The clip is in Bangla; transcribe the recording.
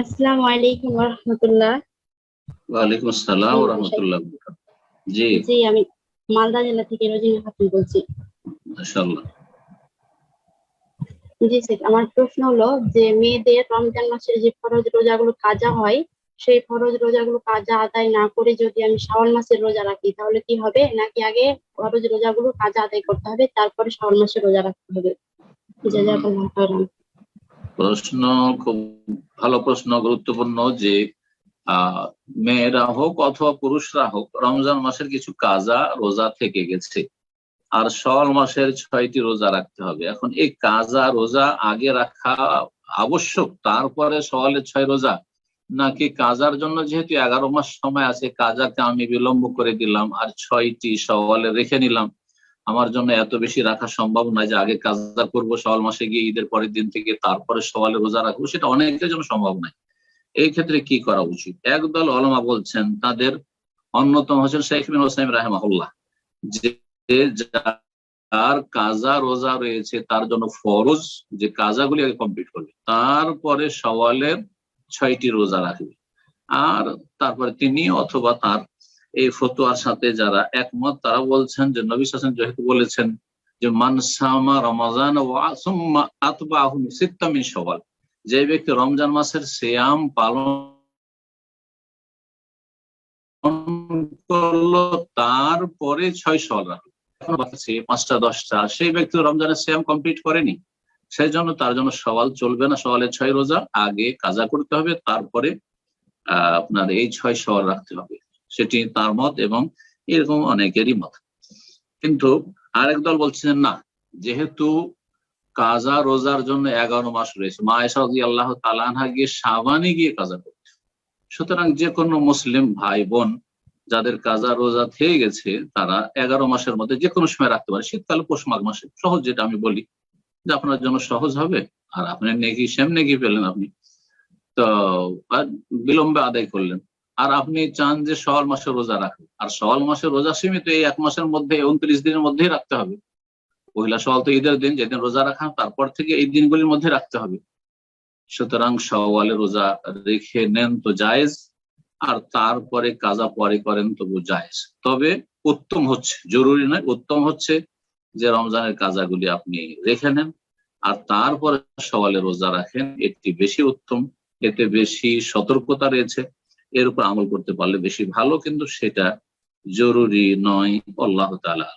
আসসালামু আলাইকুম রহমতুল্লাহ ওয়ালাইকুম আসসালাম জি, রহমতুল্লাহ জি। জি আমি মালদা জেলা থেকে রোজিনা খাতুন বলছি। মাশাআল্লাহ। জি স্যার আমার প্রশ্ন হলো যে মেয়েদের রমজান মাসের যে ফরজ রোজাগুলো কাজা হয় সেই ফরজ রোজাগুলো কাজা আদায় না করে যদি আমি শাওয়াল মাসের রোজা রাখি তাহলে কি হবে? নাকি আগে ফরজ রোজাগুলো কাজা আদায় করতে হবে তারপরে শাওয়াল মাসের রোজা রাখতে হবে? জাযাকাল্লাহু খাইরান প্রশ্ন, খুব ভালো প্রশ্ন, গুরুত্বপূর্ণ যে মেয়েরা হোক অথবা পুরুষরা হোক, রমজান মাসের কিছু কাজা রোজা থেকে গেছে। আর সওয়াল মাসের ছয়টি রোজা রাখতে হবে। এখন এই কাজা রোজা আগে রাখা আবশ্যক, তারপরে সওয়ালের ছয় রোজা, নাকি কাজার জন্য যেহেতু এগারো মাস সময় আছে, কাজাকে আমি বিলম্ব করে দিলাম আর ছয়টি সওয়ালে রেখে নিলাম আমার জন্য এত বেশি রাখা সম্ভব নয় যে আগে কাজা করব সওয়াল মাসে গিয়ে ঈদের পরের দিন থেকে তারপরে সওয়ালে রোজা রাখব, সেটা অনেকের জন্য সম্ভব নয়। এই ক্ষেত্রে কি করা উচিত? একদল অলমা বলছেন, তাদের অন্যতম হচ্ছেন শেখ বিন হোসাইম রাহেমাহুল্লাহ, যে যার কাজা রোজা রয়েছে তার জন্য ফরজ যে কাজাগুলি আগে কমপ্লিট করবে, তারপরে সওয়ালের ছয়টি রোজা রাখবে, আর তারপরে তিনি অথবা তার এই ফতোয়ার সাথে যারা একমত, তারা বলছেন যে নবী হাসান যেহেতু বলেছেন যে মানসামা রমাজান ওয়াসুম্মা আতবাহু সিত্তা মিন শাওয়াল যে ব্যক্তি রমজান মাসের সিয়াম পালন করল, তারপরে ছয় সওয়াল পাঁচটা, দশটা, সেই ব্যক্তি রমজানের সিয়াম কমপ্লিট করেনি। সেই জন্য তার জন্য সওয়াল চলবে না সওয়ালের ছয় রোজা আগে কাজা করতে হবে, তারপরে আপনার এই ছয় সওয়াল রাখতে হবে। সেটি তার মত এবং এরকম অনেকেরই মত। কিন্তু আরেক দল বলছেন না, যেহেতু কাজা রোজার জন্য এগারো মাস রয়েছে, মা এসা আল্লাহ তালানহা গিয়ে সাবানে গিয়ে কাজা করতে সুতরাং যে কোনো মুসলিম ভাই বোন যাদের কাজা রোজা থেকে গেছে, তারা এগারো মাসের মধ্যে যে কোনো সময় রাখতে পারে। শীতকালে, পৌষ মাঘ মাসে সহজ যেটা আমি বলি, যে আপনার জন্য সহজ হবে আর আপনি নেকি সেম নেকি পেলেন আপনি। তো বিলম্বে আদায় করলেন। আর আপনি চান যে সওয়াল মাসের রোজা রাখেন। আর সওয়াল মাসের রোজা সীমিত এই এক মাসের মধ্যে উনত্রিশ দিনের মধ্যেই রাখতে হবে। পহিলা সওয়াল তো ঈদের দিন, যেদিন রোজা রাখা তারপর থেকে এই দিনগুলির মধ্যে রাখতে হবে। সুতরাং সওয়ালে রোজা রেখে নেন তো জায়েজ, আর তারপরে কাজা পরে করেন তবু জায়েজ। তবে উত্তম হচ্ছে, জরুরি নয়, উত্তম হচ্ছে যে রমজানের কাজাগুলি আপনি রেখে নেন, আর তারপরে সওয়ালে রোজা রাখেন। এটি বেশি উত্তম, এতে বেশি সতর্কতা রয়েছে। এর উপর আমল করতে পারলে বেশি ভালো কিন্তু সেটা জরুরি নয়। আল্লাহ তালা